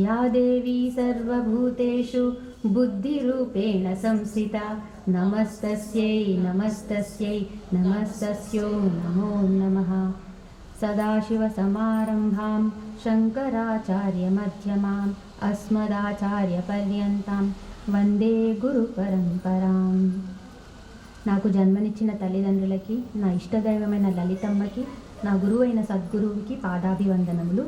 या देवी सर्वभूतेषु बुद्धिरूपेण संस्थिता। नमस्तस्यै नमस्तस्यै नमस्तस्यो नमो नमः। सदाशिवसमारम्भां शङ्कराचार्यमध्यमाम् अस्मदाचार्यपर्यन्तां వందే గురు పరంపరాం నాకు జన్మనిచ్చిన తల్లిదండ్రులకి నా ఇష్టదైవమైన లలితమ్మకి నా గురువు అయిన సద్గురువుకి పాదాభివందనములు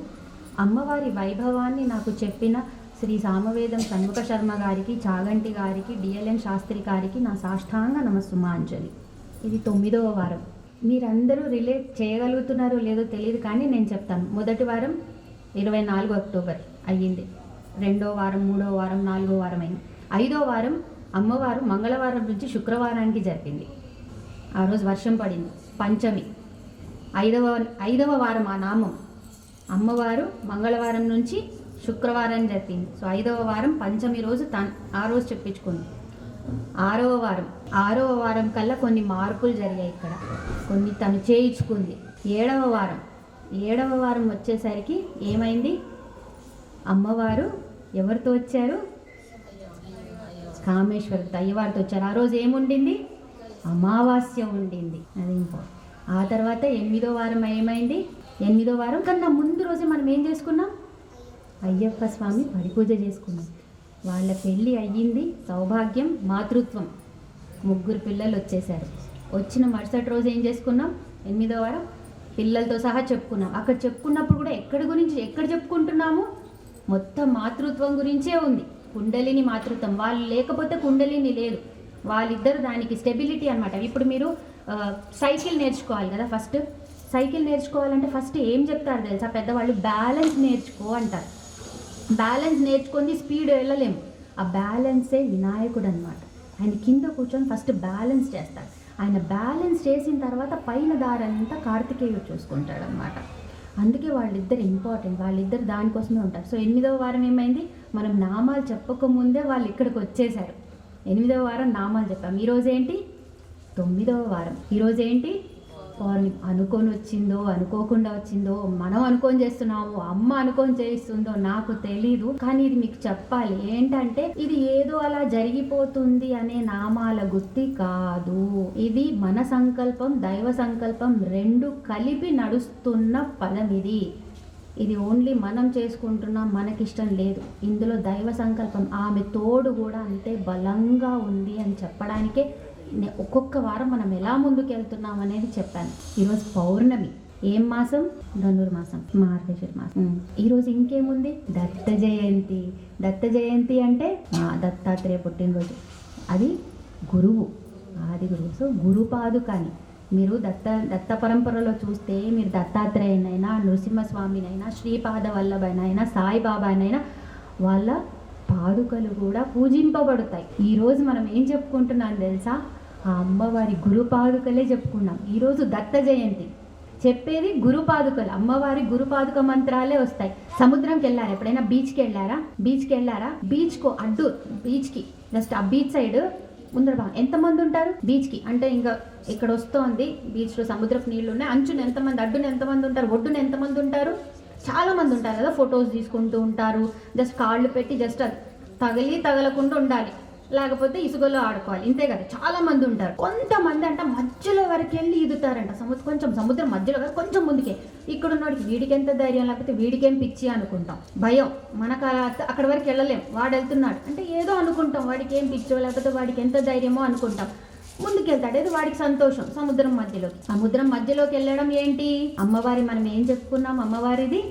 అమ్మవారి వైభవాన్ని నాకు చెప్పిన శ్రీ సామవేదం షణ్ముఖ శర్మ గారికి చాగంటి గారికి డిఎల్ఎన్ శాస్త్రి గారికి నా సాష్టాంగ నమస్సుమాంజలి ఇది తొమ్మిదవ వారం మీరందరూ రిలేట్ చేయగలుగుతున్నారో లేదో తెలియదు కానీ నేను చెప్తాను మొదటి వారం ఇరవై నాలుగు అక్టోబర్ అయ్యింది. రెండో వారం మూడో వారం నాలుగో వారం అయింది. ఐదో వారం అమ్మవారు మంగళవారం నుంచి శుక్రవారానికి జరిపింది. ఆ రోజు వర్షం పడింది. పంచమి. ఐదవ ఐదవ వారం ఆ నామం. అమ్మవారు మంగళవారం నుంచి శుక్రవారం జరిపింది. సో ఐదవ వారం పంచమి రోజు తన్ ఆ రోజు చెప్పించుకుంది. ఆరవ వారం. ఆరవ వారం కల్లా కొన్ని మార్పులు జరిగాయి ఇక్కడ. కొన్ని తను చేయించుకుంది. ఏడవ వారం. ఏడవ వారం వచ్చేసరికి ఏమైంది? అమ్మవారు ఎవరితో వచ్చారు? కామేశ్వరి అయ్యవారితో వచ్చారు. ఆ రోజు ఏముండింది? అమావాస్య ఉండింది. అది ఇంకో. ఆ తర్వాత ఎనిమిదో వారం ఏమైంది? ఎనిమిదో వారం కన్నా ముందు రోజే మనం ఏం చేసుకున్నాం? అయ్యప్ప స్వామి పరిపూజ చేసుకున్నాం. వాళ్ళ పెళ్ళి అయ్యింది సౌభాగ్యం మాతృత్వం. ముగ్గురు పిల్లలు వచ్చేసారు. వచ్చిన మరుసటి రోజు ఏం చేసుకున్నాం? ఎనిమిదో వారం పిల్లలతో సహా చెప్పుకున్నాం. అక్కడ చెప్పుకున్నప్పుడు కూడా ఎక్కడి గురించి ఎక్కడ చెప్పుకుంటున్నాము? మొత్తం మాతృత్వం గురించే ఉంది. కుండలిని మాతృత్వం. వాళ్ళు లేకపోతే కుండలిని లేదు. వాళ్ళిద్దరు దానికి స్టెబిలిటీ అనమాట ఇప్పుడు మీరు సైకిల్ నేర్చుకోవాలి కదా ఫస్ట్. సైకిల్ నేర్చుకోవాలంటే ఫస్ట్ ఏం చెప్తారు తెలుసా? పెద్దవాళ్ళు బ్యాలెన్స్ నేర్చుకో అంటారు. బ్యాలెన్స్ నేర్చుకొని స్పీడ్ వెళ్ళలేము. ఆ బ్యాలెన్సే వినాయకుడు అనమాట ఆయన కింద కూర్చొని ఫస్ట్ బ్యాలెన్స్ చేస్తాడు ఆయన బ్యాలెన్స్ చేసిన తర్వాత పైన దారంతా కార్తికేయ చూసుకుంటాడు అనమాట అందుకే వాళ్ళిద్దరు ఇంపార్టెంట్ వాళ్ళిద్దరు దానికోసమే ఉంటారు. సో ఎనిమిదవ వారం ఏమైంది? మనం నామాలు చెప్పకముందే వాళ్ళు ఇక్కడికి వచ్చేసారు ఎనిమిదవ వారం నామాలు చెప్పాం. ఈరోజు ఏంటి తొమ్మిదవ వారం. ఈరోజు ఏంటి పౌర్ణమి అనుకొని వచ్చిందో అనుకోకుండా వచ్చిందో మనం అనుకొని చేస్తున్నాము అమ్మ అనుకొని చేయిస్తుందో నాకు తెలీదు. కానీ ఇది మీకు చెప్పాలి. ఏంటంటే ఇది ఏదో అలా జరిగిపోతుంది అనే నామాల గుత్తి కాదు. ఇది మన సంకల్పం దైవ సంకల్పం రెండు కలిపి నడుస్తున్న పదం ఇది. ఇది ఓన్లీ మనం చేసుకుంటున్నాం మనకిష్టం లేదు. ఇందులో దైవ సంకల్పం ఆమె తోడు కూడా అంతే బలంగా ఉంది అని చెప్పడానికే ఒక్కొక్క వారం మనం ఎలా ముందుకు వెళ్తున్నాం అనేది చెప్పాను. ఈరోజు పౌర్ణమి. ఏం మాసం? ధనుర్మాసం మార్గశిర మాసం. ఈరోజు ఇంకేముంది? దత్త జయంతి. దత్త జయంతి అంటే దత్తాత్రేయ పుట్టినరోజు. అది గురువు. ఆది గురువు. సో గురు పాదుకాని. మీరు దత్త దత్త పరంపరలో చూస్తే మీరు దత్తాత్రేయనైనా నృసింహస్వామినైనా శ్రీపాద వల్లభనైనా సాయిబాబానైనా వాళ్ళ పాదుకలు కూడా పూజింపబడతాయి. ఈరోజు మనం ఏం చెప్పుకుంటున్నాం తెలుసా? ఆ అమ్మవారి గురుపాదుకలే చెప్పుకున్నాం. ఈరోజు దత్త జయంతి. చెప్పేది గురుపాదుకలు. అమ్మవారి గురుపాదుక మంత్రాలే వస్తాయి. సముద్రంకి వెళ్ళారా? ఎప్పుడైనా బీచ్కి వెళ్ళారా? బీచ్కి వెళ్ళారా? బీచ్కు అడ్డు బీచ్కి. జస్ట్ ఆ బీచ్ సైడ్ ముందర భాగం. ఎంతమంది ఉంటారు? బీచ్కి. అంటే ఇంకా ఇక్కడ వస్తోంది బీచ్లో సముద్రపు నీళ్ళు ఉన్నాయి. అంచున ఎంతమంది అడ్డున ఎంతమంది ఉంటారు? ఒడ్డున ఎంతమంది ఉంటారు? చాలా మంది ఉంటారు కదా ఫొటోస్ తీసుకుంటూ ఉంటారు. జస్ట్ కాళ్ళు పెట్టి జస్ట్ అది తగిలి తగలకుండా ఉండాలి. లేకపోతే ఇసుకలో ఆడుకోవాలి. ఇంతే కదా. చాలా మంది ఉంటారు. కొంతమంది అంట మధ్యలో వరకు వెళ్ళి ఈదుతారంట. సముద్రం కొంచెం సముద్రం మధ్యలో కాదు కొంచెం ముందుకే. ఇక్కడ ఉన్నవాడికి వీడికి ఎంత ధైర్యం? లేకపోతే వీడికేం పిచ్చి అనుకుంటాం. భయం. మనకు అక్కడ వరకు వెళ్ళలేం. వాడు వెళ్తున్నాడు. అంటే ఏదో అనుకుంటాం. వాడికి ఏం పిచ్చో లేకపోతే వాడికి ఎంత ధైర్యమో అనుకుంటాం. ముందుకెళ్తాడు. ఏదో వాడికి సంతోషం. సముద్రం మధ్యలో. సముద్రం మధ్యలోకి వెళ్ళడం ఏంటి? అమ్మవారి మనం ఏం చెప్పుకున్నాం? అమ్మవారిది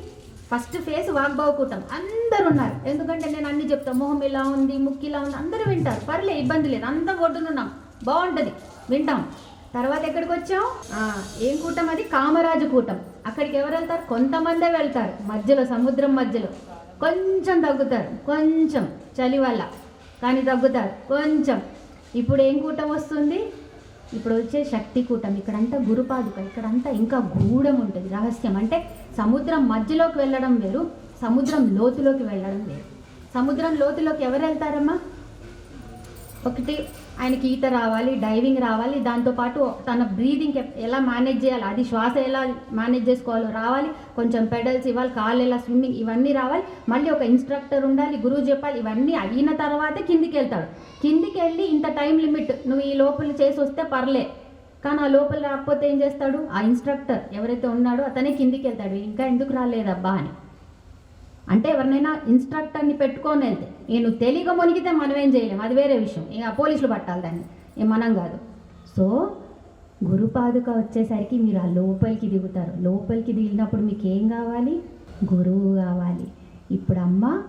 ఫస్ట్ ఫేస్ వాగ్బావకూటం అందరు ఉన్నారు ఎందుకంటే నేను అన్ని చెప్తాను మొహం ఇలా ఉంది ముక్కు ఇలా ఉంది అందరూ వింటారు. పర్లే ఇబ్బంది లేదు. అంతా ఒడ్డునున్నాం బాగుంటుంది వింటాం. తర్వాత ఎక్కడికి వచ్చాం? ఏం కూటం అది? కామరాజు కూటం. అక్కడికి ఎవరు వెళ్తారు? కొంతమందే వెళ్తారు. మధ్యలో సముద్రం మధ్యలో. కొంచెం తగ్గుతారు. కొంచెం చలి వల్ల. కానీ తగ్గుతారు. కొంచెం. ఇప్పుడు ఏం కూటం వస్తుంది? ఇప్పుడు వచ్చే శక్తి కూటం ఇక్కడంతా గురుపాదుక ఇక్కడంతా ఇంకా గూఢం ఉంటుంది రహస్యం. అంటే సముద్రం మధ్యలోకి వెళ్ళడం వేరు సముద్రం లోతులోకి వెళ్ళడం వేరు. సముద్రం లోతులోకి ఎవరు వెళ్తారమ్మా? ఒకటి ఆయనకి ఈత రావాలి డైవింగ్ రావాలి దాంతోపాటు తన బ్రీదింగ్ ఎలా మేనేజ్ చేయాలి అది శ్వాస ఎలా మేనేజ్ చేసుకోవాలో రావాలి కొంచెం పెడల్స్ ఇవ్వాలి కాళ్ళు ఎలా స్విమ్మింగ్ ఇవన్నీ రావాలి మళ్ళీ ఒక ఇన్స్ట్రక్టర్ ఉండాలి గురువు చెప్పాలి ఇవన్నీ అయిన తర్వాతే కిందికి వెళ్తాడు. కిందికి వెళ్ళి ఇంత టైం లిమిట్ నువ్వు ఈ లోపల చేసి వస్తే పర్లే కానీ ఆ లోపల రాకపోతే ఏం చేస్తాడు? ఆ ఇన్స్ట్రక్టర్ ఎవరైతే ఉన్నాడో అతనే కిందికి వెళ్తాడు ఇంకా ఎందుకు రాలేదబ్బా అని. అంటే ఎవరినైనా ఇన్స్ట్రక్టర్ని పెట్టుకొని వెళ్తే నేను తెలియక మునిగితే మనం ఏం చేయలేం అది వేరే విషయం. ఇక పోలీసులు పట్టాలి దాన్ని ఏ మనం కాదు. సో గురుపాదుక వచ్చేసరికి మీరు ఆ లోపలికి దిగుతారు. లోపలికి దిగినప్పుడు మీకు ఏం కావాలి? గురువు కావాలి. ఇప్పుడు అమ్మ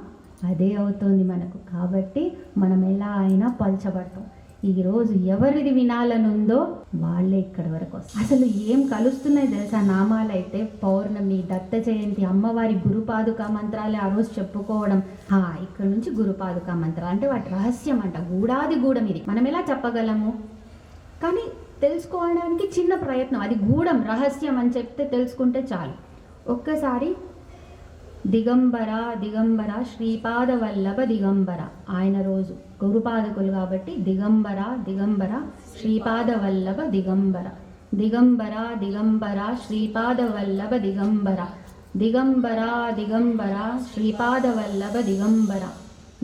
అదే అవుతుంది మనకు. కాబట్టి మనం ఎలా అయినా పలచబడతాం. ఈరోజు ఎవరిది వినాలనుందో వాళ్ళే ఇక్కడి వరకు వస్తారు. అసలు ఏం కలుస్తున్నాయి తెలుసా? నామాలైతే పౌర్ణమి దత్త జయంతి అమ్మవారి గురుపాదుక మంత్రాలే ఆ రోజు చెప్పుకోవడం. హా ఇక్కడ నుంచి గురుపాదుక మంత్రాలు. అంటే వాటి రహస్యం అంట గూడాది గూడం ఇది. మనం ఎలా చెప్పగలము? కానీ తెలుసుకోవడానికి చిన్న ప్రయత్నం. అది గూఢం రహస్యం అని చెప్తే తెలుసుకుంటే చాలు. ఒక్కసారి దిగంబర దిగంబర శ్రీపాద వల్లభ దిగంబర. ఆయన రోజు గురుపాదకులు కాబట్టి దిగంబర దిగంబర శ్రీపాదవల్లభ దిగంబర. దిగంబర దిగంబర శ్రీపాద వల్లభ దిగంబర. దిగంబర దిగంబర శ్రీపాద వల్లభ దిగంబర.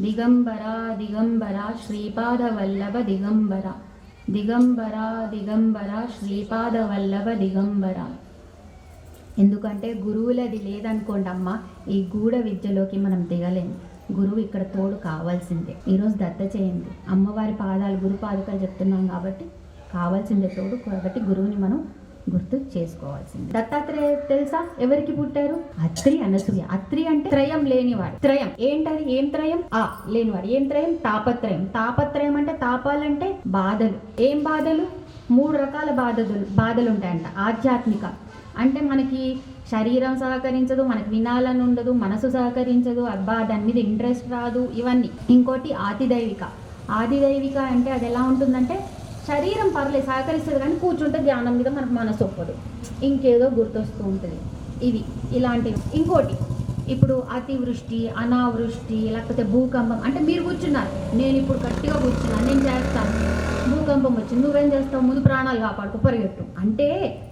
దిగంబర దిగంబర శ్రీపాద వల్లభ దిగంబర. దిగంబర దిగంబర శ్రీపాద వల్లభ దిగంబర. ఎందుకంటే గురువులది లేదనుకోండి అమ్మ ఈ గూఢ విద్యలోకి మనం దిగలేము గురువు ఇక్కడ తోడు కావాల్సిందే. ఈరోజు దత్త చేయండి అమ్మవారి పాదాలు గురు పాదుకలు చెప్తున్నాం కాబట్టి కావాల్సిందే తోడు. కాబట్టి గురువుని మనం గుర్తు చేసుకోవాల్సింది. దత్తాత్రేయ తెలుసా? ఎవరికి పుట్టారు? అత్రి అనసూయ. అత్రి అంటే త్రయం లేనివాడు. త్రయం. ఏంటది? ఏం త్రయం? ఆ లేనివాడు. ఏం త్రయం? తాపత్రయం. తాపత్రయం అంటే తాపాలంటే బాధలు. ఏం బాధలు? మూడు రకాల బాధలు బాధలు ఉంటాయంట ఆధ్యాత్మిక అంటే మనకి శరీరం సహకరించదు మనకి వినాలని ఉండదు మనసు సహకరించదు అబ్బా దాని మీద ఇంట్రెస్ట్ రాదు ఇవన్నీ. ఇంకోటి ఆతిదైవిక. ఆదిదైవిక అంటే అది ఎలా ఉంటుందంటే శరీరం పర్లేదు సహకరిస్తుంది కానీ కూర్చుంటే ధ్యానం మీద మనకు మనసు ఒప్పదు. ఇంకేదో గుర్తొస్తూ ఉంటుంది. ఇది ఇలాంటివి. ఇంకోటి ఇప్పుడు అతివృష్టి అనావృష్టి లేకపోతే భూకంపం అంటే మీరు కూర్చున్నారు. నేను ఇప్పుడు గట్టిగా కూర్చున్నాను నేను చేస్తాను. భూకంపం వచ్చింది నువ్వేం చేస్తావు? ముందు ప్రాణాలు కాపాడుకో పరిగెట్టు అంటే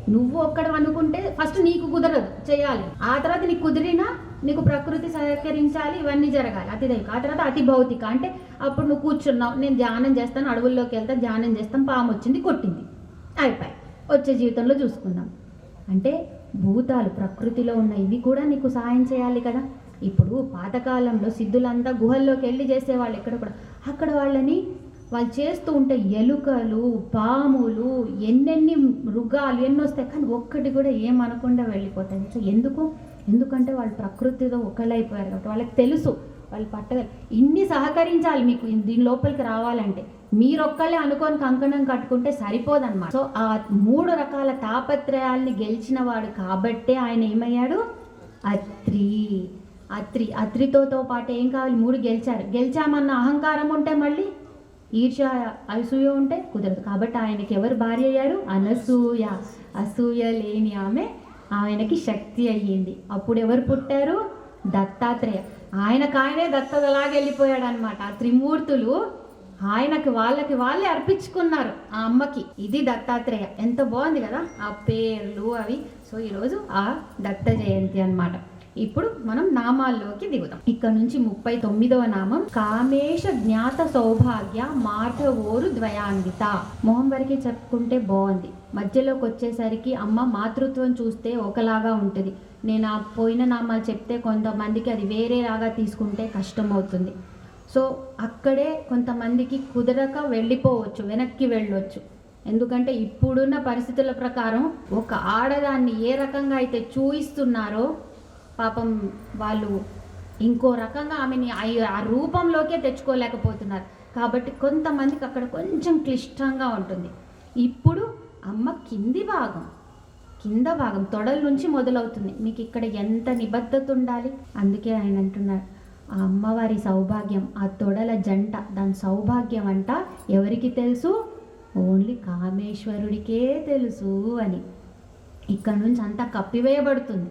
నువ్వు ఒక్కడ అనుకుంటే ఫస్ట్ నీకు కుదరదు చేయాలి. ఆ తర్వాత నీకు కుదిరినా నీకు ప్రకృతి సహకరించాలి ఇవన్నీ జరగాలి. అతి ఆ తర్వాత అతి భౌతిక. అంటే అప్పుడు నువ్వు కూర్చున్నావు నేను ధ్యానం చేస్తాను అడవుల్లోకి వెళ్తా ధ్యానం చేస్తాను పాము వచ్చింది కొట్టింది. అయిపోయి వచ్చే జీవితంలో చూసుకుందాం. అంటే భూతాలు ప్రకృతిలో ఉన్న ఇవి కూడా నీకు సహాయం చేయాలి కదా. ఇప్పుడు పాతకాలంలో సిద్ధులంతా గుహల్లోకి వెళ్ళి చేసేవాళ్ళు ఎక్కడ కూడా. అక్కడ వాళ్ళని వాళ్ళు చేస్తూ ఉంటే ఎలుకలు పాములు ఎన్నెన్ని మృగాలు ఎన్ని వస్తాయి కానీ ఒక్కటి కూడా ఏమనకుండా వెళ్ళిపోతాయి. సో ఎందుకు? ఎందుకంటే వాళ్ళు ప్రకృతితో ఒకళ్ళైపోయారు కాబట్టి వాళ్ళకి తెలుసు వాళ్ళు పట్టగల. ఇన్ని సహకరించాలి మీకు దీని లోపలికి రావాలంటే. మీరొక్కళ్ళే అనుకొని కంకణం కట్టుకుంటే సరిపోదన్నమాట. సో ఆ మూడు రకాల తాపత్రయాల్ని గెలిచిన వాడు కాబట్టే ఆయన ఏమయ్యాడు? అత్రి. అత్రి అత్రితోతో పాటు ఏం కావాలి? మూడు గెలిచారు. గెలిచామన్న అహంకారం ఉంటే మళ్ళీ ఈర్ష అసూయ ఉంటే కుదరదు. కాబట్టి ఆయనకి ఎవరు భార్య అయ్యారు? అనసూయ. అసూయ లేని ఆమె ఆయనకి శక్తి అయ్యింది. అప్పుడు ఎవరు పుట్టారు? దత్తాత్రేయ. ఆయనకు ఆయనే దత్తదలాగా వెళ్ళిపోయాడు అనమాట ఆ త్రిమూర్తులు ఆయనకి వాళ్ళకి వాళ్ళే అర్పించుకున్నారు ఆ అమ్మకి. ఇది దత్తాత్రేయ. ఎంత బాగుంది కదా? ఆ పేర్లు అవి. సో ఈరోజు ఆ దత్త జయంతి అన్నమాట. ఇప్పుడు మనం నామాల్లోకి దిగుదాం. ఇక్కడ నుంచి ముప్పై తొమ్మిదవ నామం కామేశ జ్ఞాత సౌభాగ్య మాట ఓరు ద్వయాన్విత మొహం వరకే చెప్పుకుంటే బాగుంది. మధ్యలోకి వచ్చేసరికి అమ్మ మాతృత్వం చూస్తే ఒకలాగా ఉంటుంది. నేను ఆ పోయిన నామాలు చెప్తే కొంతమందికి అది వేరేలాగా తీసుకుంటే కష్టం అవుతుంది సో అక్కడే కొంతమందికి కుదరక వెళ్ళిపోవచ్చు వెనక్కి వెళ్ళొచ్చు. ఎందుకంటే ఇప్పుడున్న పరిస్థితుల ప్రకారం ఒక ఆడదాన్ని ఏ రకంగా అయితే చూయిస్తున్నారో పాపం వాళ్ళు ఇంకో రకంగా ఆమెని ఆ- ఆ రూపంలోకే తెచ్చుకోలేకపోతున్నారు. కాబట్టి కొంతమందికి అక్కడ కొంచెం క్లిష్టంగా ఉంటుంది. ఇప్పుడు అమ్మ కింది భాగం కింద భాగం తొడల నుంచి మొదలవుతుంది. మీకు ఇక్కడ ఎంత నిబద్ధత ఉండాలి? అందుకే ఆయన అంటున్నారు ఆ అమ్మవారి సౌభాగ్యం ఆ తొడల జంట దాని సౌభాగ్యం అంట ఎవరికి తెలుసు? ఓన్లీ కామేశ్వరుడికే తెలుసు అని. ఇక్కడ నుంచి అంతా కప్పివేయబడుతుంది.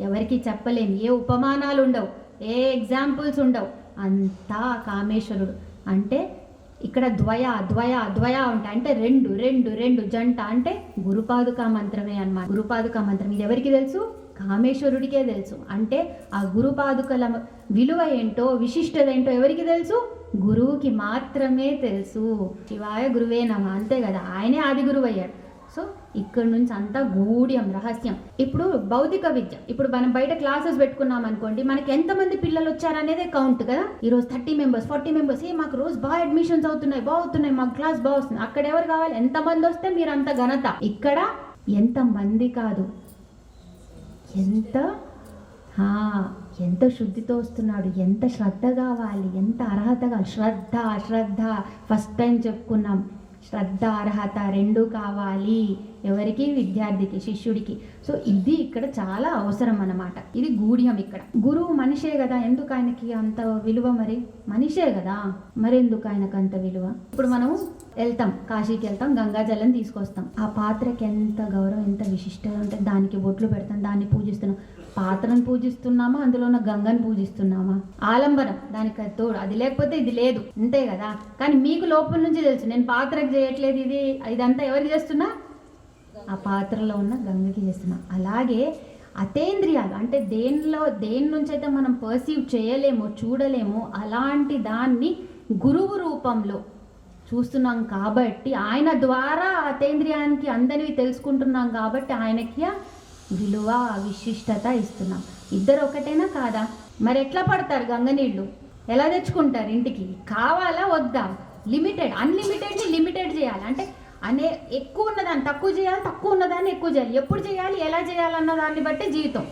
ఎవరికి చెప్పలేము ఏ ఉపమానాలు ఉండవు ఏ ఎగ్జాంపుల్స్ ఉండవు అంతా కామేశ్వరుడు. అంటే ఇక్కడ ద్వయ ద్వయ ద్వయ ఉంటాయి. అంటే రెండు రెండు రెండు జంట అంటే గురుపాదుక మంత్రమే అన్నమాట. గురుపాదుక మంత్రం. ఇది ఎవరికి తెలుసు? కామేశ్వరుడికే తెలుసు. అంటే ఆ గురుపాదుకల విలువ ఏంటో విశిష్టత ఏంటో ఎవరికి తెలుసు? గురువుకి మాత్రమే తెలుసు. శివాయ గురువే నమ. అంతే కదా. ఆయనే ఆది గురువు అయ్యాడు సో ఇక్కడ నుంచి అంతా గూఢ్యం రహస్యం. ఇప్పుడు భౌతిక విద్య. ఇప్పుడు మనం బయట క్లాసెస్ పెట్టుకున్నాం అనుకోండి మనకి ఎంతమంది పిల్లలు వచ్చారనేదే కౌంట్ కదా? ఈ రోజు థర్టీ మెంబర్స్ ఫార్టీ మెంబర్స్ ఏ మాకు రోజు బాగా అడ్మిషన్స్ అవుతున్నాయి బాగుతున్నాయి మాకు క్లాస్ బాగా వస్తుంది. అక్కడ ఎవరు కావాలి? ఎంతమంది వస్తే మీరు అంత ఘనత? ఇక్కడ ఎంతమంది కాదు? ఎంత? ఎంత శుద్ధితో వస్తున్నాడు ఎంత శ్రద్ధ కావాలి ఎంత అర్హత కావాలి? శ్రద్ధ శ్రద్ధ. ఫస్ట్ టైం చెప్పుకున్నాం. శ్రద్ధ అర్హత రెండు కావాలి ఎవరికి? విద్యార్థికి శిష్యుడికి. సో ఇది ఇక్కడ చాలా అవసరం అన్నమాట. ఇది గూఢ్యం ఇక్కడ. గురువు మనిషే కదా ఎందుకు ఆయనకి అంత విలువ మరి? మనిషే కదా మరెందుకు ఆయనకు అంత విలువ? ఇప్పుడు మనం వెళ్తాం కాశీకి వెళ్తాం గంగాజలం తీసుకొస్తాం. ఆ పాత్రకి ఎంత గౌరవం ఎంత విశిష్టత ఉంటే దానికి బొట్లు పెడతాం దాన్ని పూజిస్తున్నాం. పాత్రను పూజిస్తున్నామా? అందులో ఉన్న గంగను పూజిస్తున్నామా? ఆలంబనం దానికి తోడు. అది లేకపోతే ఇది లేదు. అంతే కదా? కానీ మీకు లోపల నుంచి తెలుసు. నేను పాత్రకు చేయట్లేదు ఇది. ఇదంతా ఎవరికి చేస్తున్నా? ఆ పాత్రలో ఉన్న గంగకి చేస్తున్నా. అలాగే అతేంద్రియాలు. అంటే దేనిలో దేని నుంచి అయితే మనం పర్సీవ్ చేయలేమో చూడలేమో అలాంటి దాన్ని గురువు రూపంలో చూస్తున్నాం కాబట్టి ఆయన ద్వారా అతేంద్రియానికి అందరివి తెలుసుకుంటున్నాం కాబట్టి ఆయనకి విలువ విశిష్టత ఇస్తున్నాం. ఇద్దరు ఒకటేనా కాదా? మరి ఎట్లా పడతారు గంగ నీళ్ళు? ఎలా తెచ్చుకుంటారు ఇంటికి? కావాలా వద్దా? లిమిటెడ్ అన్లిమిటెడ్ని లిమిటెడ్ చేయాలి. అంటే అనే ఎక్కువ ఉన్నదాన్ని తక్కువ చేయాలి తక్కువ ఉన్నదాన్ని ఎక్కువ చేయాలి. ఎప్పుడు చేయాలి ఎలా చేయాలన్న దాన్ని బట్టి జీవితం.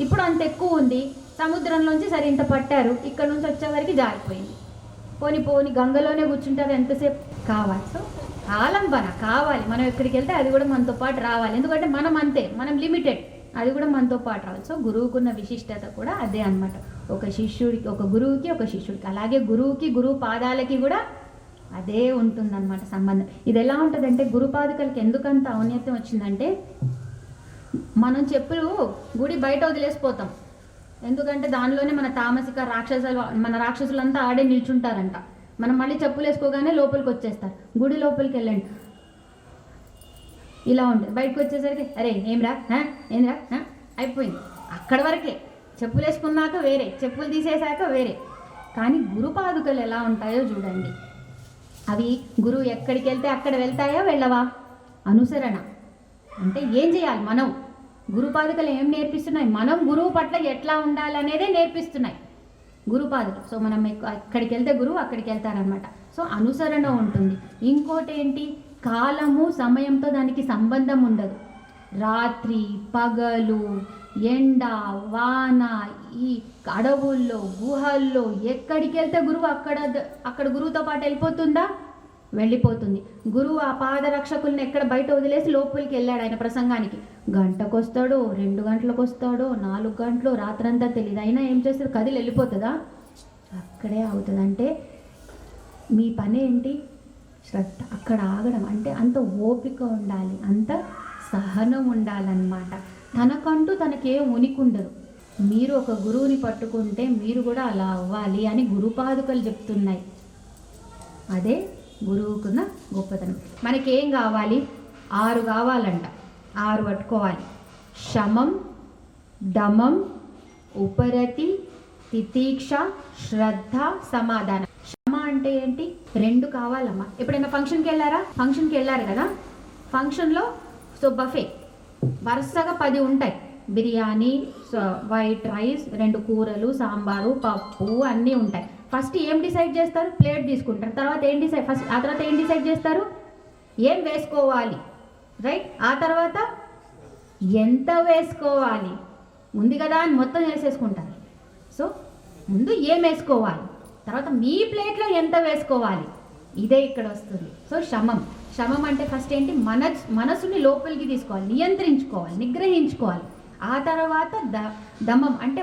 ఇప్పుడు అంత ఎక్కువ ఉంది సముద్రంలోంచి సరే ఇంత పట్టారు ఇక్కడ నుంచి వచ్చేవరకు జారిపోయింది. పోని పోని గంగలోనే కూర్చుంటారు ఎంతసేపు? కావాలి. సో ఆలంబన కావాలి. మనం ఎక్కడికి వెళ్తే అది కూడా మనతో పాటు రావాలి. ఎందుకంటే మనం అంతే మనం లిమిటెడ్ అది కూడా మనతో పాటు రావాలి. సో గురువుకున్న విశిష్టత కూడా అదే అన్నమాట. ఒక శిష్యుడికి ఒక గురువుకి ఒక శిష్యుడికి. అలాగే గురువుకి గురువు పాదాలకి కూడా అదే ఉంటుందన్నమాట సంబంధం. ఇది ఎలా ఉంటుందంటే గురుపాదుకలకి ఎందుకంత ఔన్నత్యం వచ్చిందంటే మనం చెప్పులు గుడి బయట వదిలేసిపోతాం. ఎందుకంటే దానిలోనే మన తామసిక రాక్షసులు మన రాక్షసులంతా ఆడే నిల్చుంటారంట. మనం మళ్ళీ చెప్పులు వేసుకోగానే లోపలికి వచ్చేస్తారు. గుడి లోపలికి వెళ్ళండి. ఇలా ఉంటుంది బయటకు వచ్చేసరికి అరే ఏమ్రా? ఏంరా అయిపోయింది. అక్కడ వరకే. చెప్పులు వేసుకున్నాక వేరే. చెప్పులు తీసేశాక వేరే. కానీ గురుపాదుకలు ఎలా ఉంటాయో చూడండి. అవి గురువు ఎక్కడికి వెళ్తే అక్కడ వెళ్తాయా వెళ్ళవా? అనుసరణ. అంటే ఏం చేయాలి మనం? గురుపాదుకలు ఏం నేర్పిస్తున్నాయి? మనం గురువు పట్ల ఎట్లా ఉండాలనేదే నేర్పిస్తున్నాయి. గురుపాదులు సో మనం ఎక్కడికి అక్కడికి వెళ్తే గురువు అక్కడికి వెళ్తారనమాట సో అనుసరణ ఉంటుంది. ఇంకోటి ఏంటి? కాలము సమయంతో దానికి సంబంధం ఉండదు. రాత్రి పగలు ఎండ వాన ఈ అడవుల్లో గుహల్లో ఎక్కడికి వెళ్తే గురువు అక్కడ అక్కడ గురువుతో పాటు వెళ్ళిపోతుందా? వెళ్ళిపోతుంది. గురువు ఆ పాదరక్షకుల్ని ఎక్కడ బయట వదిలేసి లోపలికి వెళ్ళాడు ఆయన ప్రసంగానికి. గంటకు వస్తాడో రెండు గంటలకు వస్తాడో నాలుగు గంటలు రాత్రంతా తెలియదు అయినా ఏం చేస్తాడు కదిలి వెళ్ళిపోతుందా? అక్కడే అవుతుంది అంటే మీ పని ఏంటి? శ్రద్ధ. అక్కడ ఆగడం. అంటే అంత ఓపిక ఉండాలి. అంత సహనం ఉండాలన్నమాట. తనకంటూ తనకేం ఉనికి ఉండదు మీరు ఒక గురువుని పట్టుకుంటే మీరు కూడా అలా అవ్వాలి అని గురుపాదుకలు చెప్తున్నాయి. అదే గురువుకున్న గొప్పతనం. మనకేం కావాలి? ఆరు కావాలంట. ఆరు పట్టుకోవాలి. శమం దమం ఉపరతి తితీక్ష శ్రద్ధ సమాధానం. క్షమ అంటే ఏంటి? రెండు కావాలమ్మా. ఎప్పుడైనా ఫంక్షన్కి వెళ్ళారా? ఫంక్షన్కి వెళ్ళారు కదా? ఫంక్షన్లో సో బఫే వరుసగా పది ఉంటాయి. బిర్యానీ స- వైట్ రైస్ రెండు కూరలు సాంబారు పప్పు అన్నీ ఉంటాయి. ఫస్ట్ ఏం డిసైడ్ చేస్తారు? ప్లేట్ తీసుకుంటారు. తర్వాత ఏం డిసైడ్ ఫస్ట్ ఆ తర్వాత ఏం డిసైడ్ చేస్తారు? ఏం వేసుకోవాలి? రైట్? ఆ తర్వాత ఎంత వేసుకోవాలి? ఉంది కదా అని మొత్తం వేసేసుకుంటారు. సో ముందు ఏం వేసుకోవాలి? తర్వాత మీ ప్లేట్లో ఎంత వేసుకోవాలి? ఇదే ఇక్కడ వస్తుంది. సో శమం. శమం అంటే ఫస్ట్ ఏంటి? మన మనసుని లోపలికి తీసుకోవాలి. నియంత్రించుకోవాలి. నిగ్రహించుకోవాలి. ఆ తర్వాత ద దమం అంటే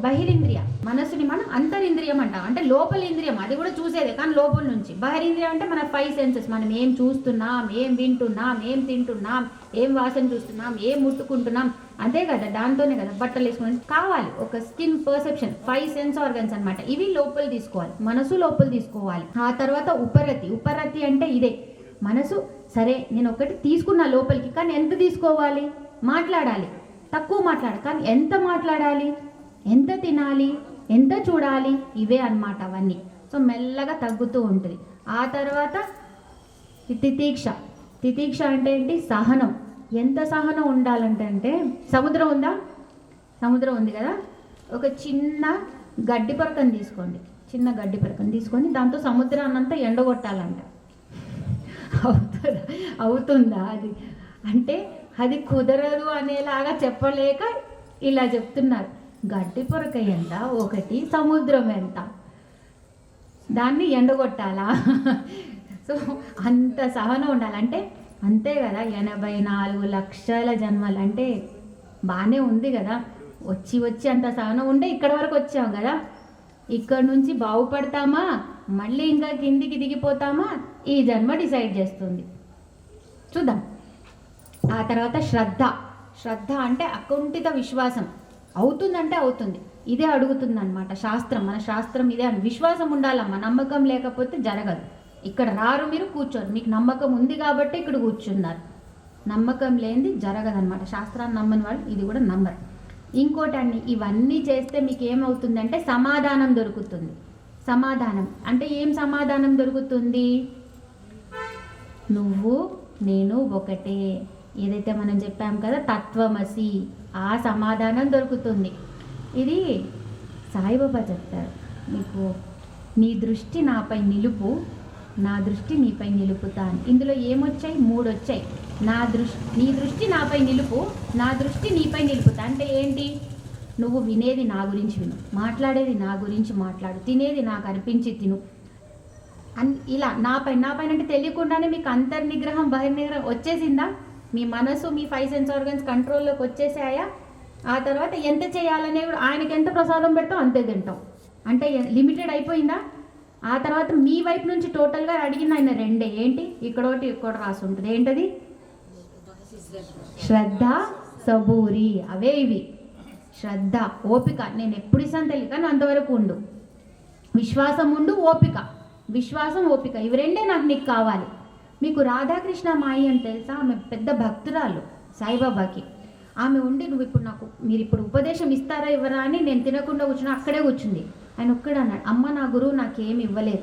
బహిరింద్రియ. మనసుని మనం అంతరింద్రియం అంటాం. అంటే లోపల ఇంద్రియం అది కూడా చూసేదే. కానీ లోపల నుంచి. బహిరింద్రియం అంటే మన ఫైవ్ సెన్సెస్. మనం ఏం చూస్తున్నాం ఏం వింటున్నాం ఏం తింటున్నాం ఏం వాసన చూస్తున్నాం ఏం ముట్టుకుంటున్నాం. అంతే కదా. దాంతోనే కదా. బట్టలు వేసుకుని. కావాలి. ఒక skin perception. Five sense organs అన్నమాట. ఇవి లోపల తీసుకోవాలి. మనసు లోపల తీసుకోవాలి. ఆ తర్వాత ఉపరతి. ఉపరతి అంటే ఇదే. మనసు సరే నేను ఒకటి తీసుకున్నా లోపలికి. కానీ ఎంత తీసుకోవాలి? మాట్లాడాలి. తక్కువ మాట్లాడాలి కానీ ఎంత మాట్లాడాలి? ఎంత తినాలి ఎంత చూడాలి? ఇవే అనమాట అవన్నీ. సో మెల్లగా తగ్గుతూ ఉంటుంది. ఆ తర్వాత తితీక్ష. తితీక్ష అంటే ఏంటి? సహనం. ఎంత సహనం ఉండాలంటే అంటే సముద్రం ఉందా? సముద్రం ఉంది కదా? ఒక చిన్న గడ్డి పరకం తీసుకోండి. చిన్న గడ్డి పరకం తీసుకొని దాంతో సముద్రాన్నంతా ఎండగొట్టాలంట. అవుతుందా? అవుతుందా అది? అంటే అది కుదరదు అనేలాగా చెప్పలేక ఇలా చెప్తున్నారు. గడ్డి పొరక ఎంత? ఒకటి సముద్రం ఎంత? దాన్ని ఎండగొట్టాలా? సో అంత సహనం ఉండాలంటే అంతే కదా ఎనభై నాలుగు లక్షల జన్మలు. అంటే బాగానే ఉంది కదా. వచ్చి వచ్చి అంత సహనం ఉండే ఇక్కడ వరకు వచ్చాం కదా. ఇక్కడ నుంచి బాగుపడతామా? మళ్ళీ ఇంకా కిందికి దిగిపోతామా? ఈ జన్మ డిసైడ్ చేస్తుంది. చూద్దాం. ఆ తర్వాత శ్రద్ధ. శ్రద్ధ అంటే అకుంఠిత విశ్వాసం. అవుతుందంటే అవుతుంది. ఇదే అడుగుతుంది అనమాట శాస్త్రం. మన శాస్త్రం ఇదే అని విశ్వాసం ఉండాలమ్మ. నమ్మకం లేకపోతే జరగదు. ఇక్కడ రారు మీరు కూర్చోరు. మీకు నమ్మకం ఉంది కాబట్టి ఇక్కడ కూర్చున్నారు. నమ్మకం లేనిది జరగదనమాట శాస్త్రాన్ని నమ్మని వాళ్ళు ఇది కూడా నమ్మరు. ఇంకోటండి ఇవన్నీ చేస్తే మీకు ఏమవుతుందంటే సమాధానం దొరుకుతుంది. సమాధానం. అంటే ఏం సమాధానం దొరుకుతుంది? నువ్వు నేను ఒకటే. ఏదైతే మనం చెప్పాం కదా తత్వమసి. ఆ సమాధానం దొరుకుతుంది. ఇది సాయిబాబా చెప్తారు. మీకు నీ దృష్టి నాపై నిలుపు నా దృష్టి నీపై నిలుపుతాను ఇందులో ఏమొచ్చాయి? మూడు వచ్చాయి నా దృష్టి నీ దృష్టి నాపై నిలుపు నా దృష్టి నీపై నిలుపుతా అంటే ఏంటి? నువ్వు వినేది నా గురించి విను. మాట్లాడేది నా గురించి మాట్లాడు. తినేది నాకు అనిపించి తిను. అన్ ఇలా నాపై నాపైన అంటే తెలియకుండానే మీకు అంతర్నిగ్రహం బహిర్నిగ్రహం వచ్చేసిందా? మీ మనసు మీ ఫైవ్ సెన్స్ ఆర్గన్స్ కంట్రోల్లోకి వచ్చేసాయా? ఆ తర్వాత ఎంత చేయాలనే కూడా ఆయనకి ఎంత ప్రసాదం పెడతాం అంతే తింటాం. అంటే లిమిటెడ్ అయిపోయిందా? ఆ తర్వాత మీ వైపు నుంచి టోటల్గా అడిగిన ఆయన రెండే. ఏంటి? ఇక్కడ ఒకటి ఇక్కడ రాసి ఉంటుంది. ఏంటది? శ్రద్ధ సబూరి. అవే ఇవి. శ్రద్ధ ఓపిక. నేను ఎప్పుడు ఇస్తాను తెలియక కానీ అంతవరకు ఉండు. విశ్వాసం ఉండు ఓపిక. విశ్వాసం ఓపిక. ఇవి రెండే నాకు నీకు కావాలి. మీకు రాధాకృష్ణ మాయి అని తెలుసా? ఆమె పెద్ద భక్తురాలు సాయిబాబాకి. ఆమె ఉండి నువ్వు ఇప్పుడు నాకు మీరు ఇప్పుడు ఉపదేశం ఇస్తారా ఇవ్వరా అని నేను తినకుండా కూర్చున్నా అక్కడే కూర్చుంది. ఆయన ఒక్కడే అన్నాడు అమ్మ నా గురువు నాకేమి ఇవ్వలేదు.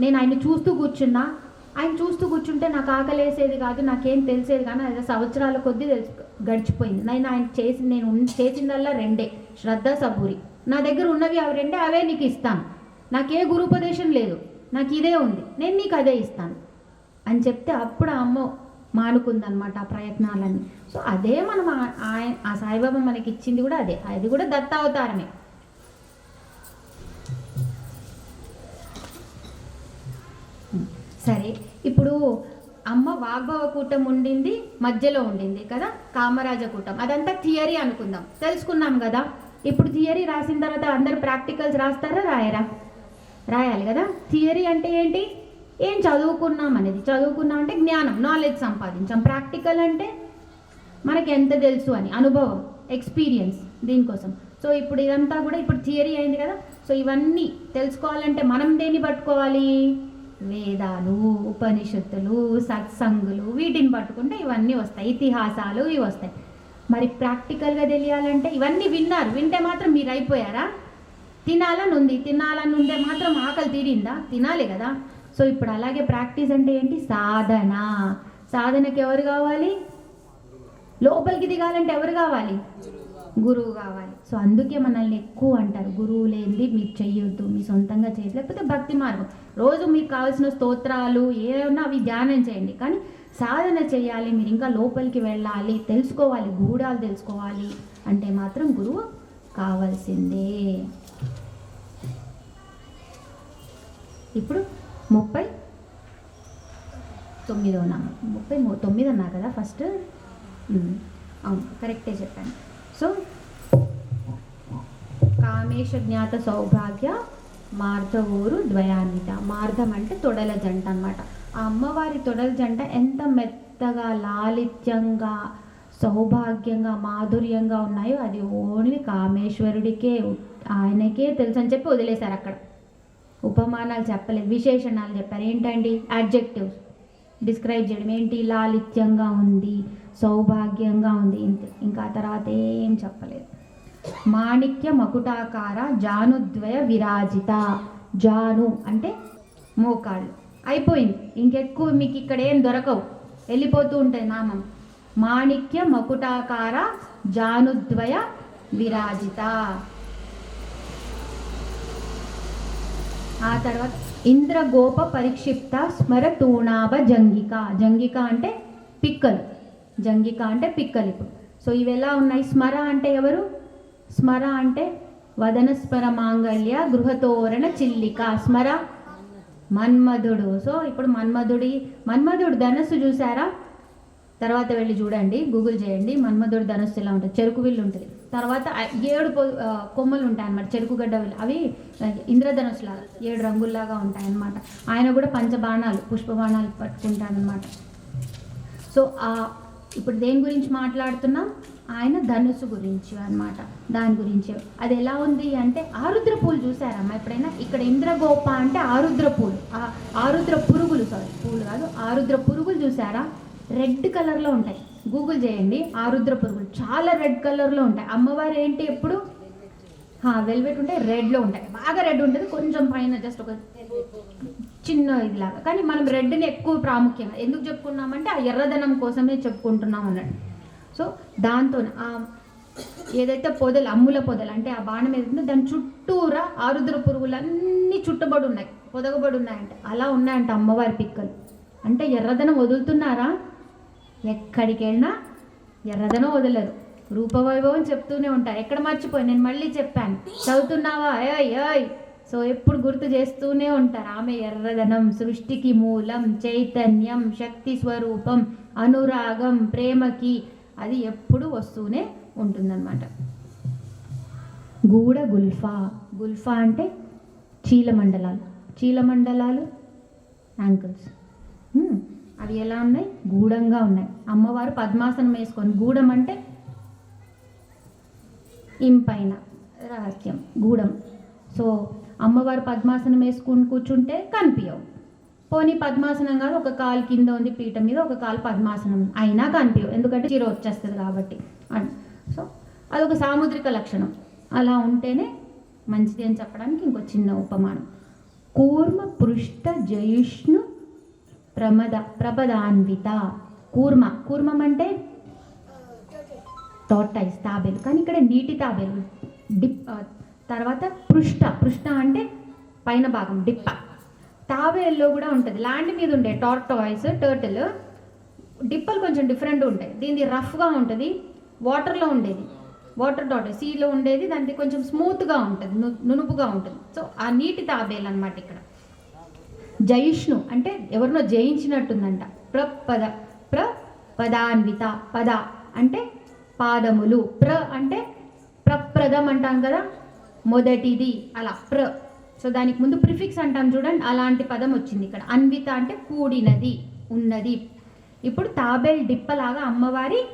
నేను ఆయన చూస్తూ కూర్చున్నా. ఆయన చూస్తూ కూర్చుంటే నాకు ఆకలేసేది కాదు నాకేం తెలిసేది కానీ అది సంవత్సరాల కొద్దీ తెలుసు గడిచిపోయింది. నేను ఆయన చేసి నేను ఉన్- చేసిందల్లా రెండే శ్రద్ధ సబూరి నా దగ్గర ఉన్నవి అవి రెండే అవే నీకు ఇస్తాను. నాకే గురుపదేశం లేదు. నాకు ఇదే ఉంది. నేను నీకు అదే ఇస్తాను. అని చెప్తే అప్పుడు ఆ అమ్మ మానుకుందనమాట ఆ ప్రయత్నాలన్నీ. సో అదే మనం ఆయన ఆ సాయిబాబా మనకి ఇచ్చింది కూడా అదే. అది కూడా దత్తావతారమే. సరే. ఇప్పుడు అమ్మ వాగ్భవ కూటం ఉండింది మధ్యలో ఉండింది కదా? కామరాజ కూటం. అదంతా థియరీ అనుకుందాం. తెలుసుకున్నాం కదా? ఇప్పుడు థియరీ రాసిన తర్వాత అందరు ప్రాక్టికల్స్ రాస్తారా? రాయరా? రాయాలి కదా? థియరీ అంటే ఏంటి? ఏం చదువుకున్నాం అనేది చదువుకున్నాం అంటే జ్ఞానం నాలెడ్జ్ సంపాదించాం. ప్రాక్టికల్ అంటే మనకి ఎంత తెలుసు అని అనుభవం ఎక్స్పీరియన్స్ దీనికోసం. సో ఇప్పుడు ఇదంతా కూడా ఇప్పుడు థియరీ అయింది కదా. సో ఇవన్నీ తెలుసుకోవాలంటే మనం దేన్ని పట్టుకోవాలి? వేదాలు ఉపనిషత్తులు సత్సంగులు వీటిని పట్టుకుంటే ఇవన్నీ వస్తాయి. ఇతిహాసాలు ఇవి వస్తాయి. మరి ప్రాక్టికల్గా తెలియాలంటే ఇవన్నీ విన్నారు. వింటే మాత్రం మీరు అయిపోయారా తినాలని ఉంది. తినాలని ఉంటే మాత్రం ఆకలి తీరిందా? తినాలి కదా. సో ఇప్పుడు అలాగే ప్రాక్టీస్ అంటే ఏంటి? సాధన. సాధనకి ఎవరు కావాలి? లోపలికి దిగాలంటే ఎవరు కావాలి? గురువు కావాలి. సో అందుకే మనల్ని ఎక్కువ అంటారు. గురువు లేనిది మీరు చెయ్యొద్దు. మీ సొంతంగా చేయొద్దు లేకపోతే భక్తి మార్గం. రోజు మీకు కావాల్సిన స్తోత్రాలు ఏమన్నా అవి ధ్యానం చేయండి. కానీ సాధన చేయాలి. మీరు ఇంకా లోపలికి వెళ్ళాలి. తెలుసుకోవాలి. గూడాలు తెలుసుకోవాలి. అంటే మాత్రం గురువు కావాల్సిందే. ఇప్పుడు ముప్పై తొమ్మిదో నామ ముప్పై తొమ్మిది అన్నా కదా ఫస్ట్ అవును కరెక్టే చెప్పాను. సో కామేశ జ్ఞాత సౌభాగ్య మార్ధవూరు ద్వయాన్విత. మార్ధం అంటే తొడల జంట అనమాట ఆ అమ్మవారి తొడల జంట ఎంత మెత్తగా లాలిత్యంగా సౌభాగ్యంగా మాధుర్యంగా ఉన్నాయో అది ఓన్లీ కామేశ్వరుడికే ఆయనకే తెలుసు అని చెప్పి వదిలేశారు అక్కడ. ఉపమానాలు చెప్పలేదు విశేషణాలు చెప్పారు. ఏంటండి? అడ్జెక్టివ్స్ డిస్క్రైబ్ చేయడం. ఏంటి? లాలిత్యంగా ఉంది సౌభాగ్యంగా ఉంది. ఇంతే ఇంకా ఆ తర్వాత ఏం చెప్పలేదు. మాణిక్య మకుటాకార జానుద్వయ విరాజిత. జాను అంటే మోకాళ్ళు. అయిపోయింది. ఇంకెక్కువ మీకు ఇక్కడ ఏం దొరకవు. వెళ్ళిపోతూ ఉంటుంది నామం. మాణిక్య మకుటాకార జానుద్వయ విరాజిత. ఆ తర్వాత ఇంద్రగోప పరిక్షిప్త స్మర తూణాభ జంగిక. జంగిక అంటే పిక్కలు. జంగిక అంటే పిక్కలు ఇప్పుడు. సో ఇవి ఎలా ఉన్నాయి? స్మర అంటే ఎవరు? స్మర అంటే వదన స్మర మాంగళ్య గృహతోరణ చిల్లిక. స్మర మన్మధుడు. సో ఇప్పుడు మన్మధుడి మన్మధుడు ధనస్సు చూసారా? తర్వాత వెళ్ళి చూడండి గూగుల్ చేయండి. మన్మధుడు ధనస్సు ఎలా ఉంటుంది? చెరుకు విల్లు ఉంటుంది. తర్వాత ఏడు పొ- కొమ్మలు ఉంటాయి అన్నమాట చెరుకు గడ్డ అవి ఇంద్రధనుస్సు లాగా ఏడు రంగుల్లాగా ఉంటాయి అన్నమాట ఆయన కూడా పంచబాణాలు పుష్పబాణాలు పట్టుకుంటాడనమాట సో ఇప్పుడు దేని గురించి మాట్లాడుతున్నాం? ఆయన ధనుసు గురించి అన్నమాట. దాని గురించి. అది ఎలా ఉంది అంటే ఆరుద్ర పూలు చూసారమ్మా ఎప్పుడైనా? ఇక్కడ ఇంద్రగోప అంటే ఆరుద్ర పూలు ఆ- ఆరుద్ర పురుగులు సారీ పూలు కాదు ఆరుద్ర పురుగులు చూసారా రెడ్ కలర్లో ఉంటాయి. గూగుల్ చేయండి. ఆరుద్ర పురుగులు చాలా రెడ్ కలర్లో ఉంటాయి. అమ్మవారు ఏంటి ఎప్పుడు? వెల్వెట్ ఉంటాయి రెడ్లో ఉంటాయి. బాగా రెడ్ ఉంటుంది. కొంచెం పైన జస్ట్ ఒక చిన్న ఇదిలాగా. కానీ మనం రెడ్ని ఎక్కువ ప్రాముఖ్యంగా ఎందుకు చెప్పుకున్నామంటే ఆ ఎర్రదనం కోసమే చెప్పుకుంటున్నాం అన్నట్టు. సో దాంతో ఆ ఏదైతే పొదలు అమ్ముల పొదలు అంటే ఆ బాణం ఏదైతుందో దాని చుట్టూరా ఆరుద్ర పురుగులు అన్నీ చుట్టబడి ఉన్నాయి. పొదగబడి ఉన్నాయంట. అలా ఉన్నాయంట అమ్మవారి పిక్కలు. అంటే ఎర్రదనం వదులుతున్నారా? ఎక్కడికి వెళ్ళినా ఎర్రదనం వదలరు. రూపవైభవం చెప్తూనే ఉంటారు ఎక్కడ మర్చిపోయి? నేను మళ్ళీ చెప్పాను. చదువుతున్నావా? ఏయ్ ఏయ్. సో ఎప్పుడు గుర్తు చేస్తూనే ఉంటారు ఆమె ఎర్రదనం సృష్టికి మూలం చైతన్యం శక్తి స్వరూపం అనురాగం ప్రేమకి అది ఎప్పుడు వస్తూనే ఉంటుందన్నమాట. గూడ గుల్ఫా. గుల్ఫా అంటే చీలమండలాలు. చీలమండలాలు యాంకిల్స్. అవి ఎలా ఉన్నాయి? గూఢంగా ఉన్నాయి. అమ్మవారు పద్మాసనం వేసుకొని గూఢం అంటే ఇంపైన రహస్యం గూఢం. సో అమ్మవారు పద్మాసనం వేసుకుని కూర్చుంటే కనిపించవు పోనీ పద్మాసనం కాదు ఒక కాలు కింద ఉంది పీఠం మీద ఒక కాలు పద్మాసనం అయినా కనిపించవు ఎందుకంటే చీర వచ్చేస్తుంది కాబట్టి. అన్- సో అదొక సాముద్రిక లక్షణం. అలా ఉంటేనే మంచిది అని చెప్పడానికి ఇంకో చిన్న ఉపమానం. కూర్మ పృష్ట జయుష్ణు ప్రమద ప్రబదాన్విత. కూర్మ కూర్మం అంటే టోటైస్ తాబేలు. కానీ ఇక్కడ నీటి తాబేలు. డిప్ తర్వాత పృష్ట పృష్ట అంటే పైన భాగం డిప్ప. తాబేల్లో కూడా ఉంటుంది. ల్యాండ్ మీద ఉండే టార్టాయిస్ టర్టిల్ డిప్పలు కొంచెం డిఫరెంట్ ఉంటాయి. దీనిది రఫ్గా ఉంటుంది వాటర్లో ఉండేది. వాటర్ డాట్ సీలో ఉండేది దానికి కొంచెం స్మూత్గా ఉంటుంది ను- నునుపుగా ఉంటుంది. సో ఆ నీటి తాబేలు అనమాట ఇక్కడ. జయిష్ణు అంటే ఎవరినో జయించినట్టుందంట. ప్రపద ప్ర పదాన్విత పద అంటే పాదములు ప్ర అంటే ప్రప్రదం అంటాం కదా? మొదటిది అలా ప్ర. సో దానికి ముందు ప్రిఫిక్స్ అంటాం చూడండి అలాంటి పదం వచ్చింది ఇక్కడ. అన్విత అంటే కూడినది ఉన్నది. ఇప్పుడు తాబేలు డిప్పలాగా అమ్మవారి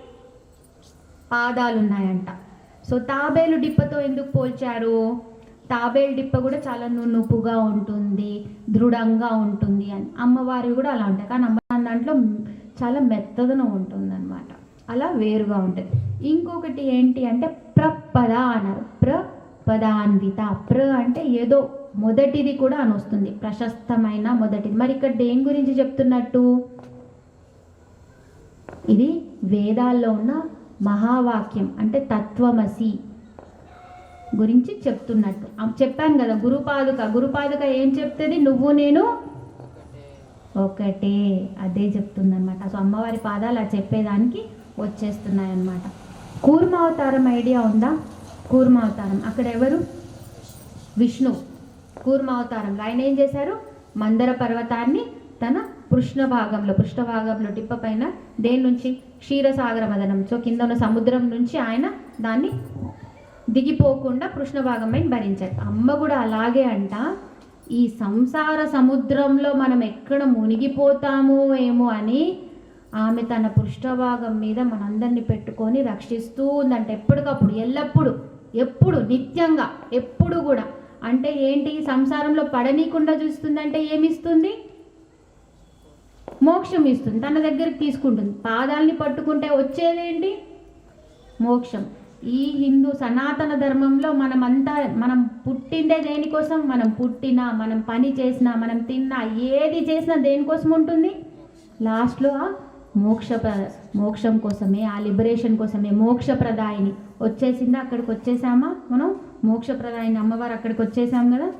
పాదాలు ఉన్నాయంట సో తాబేలు డిప్పతో ఎందుకు పోల్చారు? తాబేలు డిప్ప కూడా చాలా నునుపుగా ఉంటుంది దృఢంగా ఉంటుంది అని. అమ్మవారి కూడా అలా ఉంటాయి కానీ అమ్మవారి దాంట్లో చాలా మెత్తదనం ఉంటుంది అనమాట అలా వేరుగా ఉంటుంది. ఇంకొకటి ఏంటి అంటే ప్రపద అన్నారు. ప్రపదాన్విత. ప్ర అంటే ఏదో మొదటిది కూడా అని వస్తుంది. ప్రశస్తమైన మొదటిది. మరి ఇక్కడ దేని గురించి చెప్తున్నట్టు? ఇది వేదాల్లో ఉన్న మహావాక్యం. అంటే తత్వమసి. గురించి చెప్తున్నట్టు. చెప్పాను కదా గురుపాదుక. గురుపాదుక ఏం చెప్తుంది? నువ్వు నేను? ఒకటే. అదే చెప్తుందనమాట సో అమ్మవారి పాదాలు ఆ చెప్పేదానికి వచ్చేస్తున్నాయి అన్నమాట కూర్మావతారం ఐడియా ఉందా? కూర్మావతారం. అక్కడ ఎవరు? విష్ణు. కూర్మావతారంలో ఆయన ఏం చేశారు? మందర పర్వతాన్ని తన పృష్ణ భాగంలో పృష్ఠ భాగంలో టిప్ప పైన దేని నుంచి? క్షీరసాగర మదనం. సో కింద ఉన్న సముద్రం నుంచి ఆయన దాన్ని దిగిపోకుండా కృష్ణ భాగమైన భరించారు అమ్మ కూడా అలాగే అంట. ఈ సంసార సముద్రంలో మనం ఎక్కడ మునిగిపోతామో ఏమో అని ఆమె తన పృష్ఠభాగం మీద మనందరినీ పెట్టుకొని రక్షిస్తూ ఉందంట. ఎప్పటికప్పుడు ఎల్లప్పుడు ఎప్పుడు నిత్యంగా ఎప్పుడు కూడా. అంటే ఏంటి? సంసారంలో పడనీయకుండా చూస్తుందంటే ఏమిస్తుంది? మోక్షం ఇస్తుంది. తన దగ్గరికి తీసుకుంటుంది. పాదాలని పట్టుకుంటే వచ్చేదేంటి? మోక్షం. ఈ హిందూ సనాతన ధర్మంలో మనమంతా మనం పుట్టిందే దేనికోసం? మనం పుట్టినా మనం పని చేసినా మనం తిన్నా ఏది చేసినా దేనికోసం ఉంటుంది? లాస్ట్లో ఆ మోక్ష ప్ర- మోక్షం కోసమే ఆ లిబరేషన్ కోసమే మోక్షప్రదాయిని. వచ్చేసిందా? అక్కడికి వచ్చేసామా మనం మోక్షప్రదాయిని అమ్మవారు అక్కడికి వచ్చేసాం కదా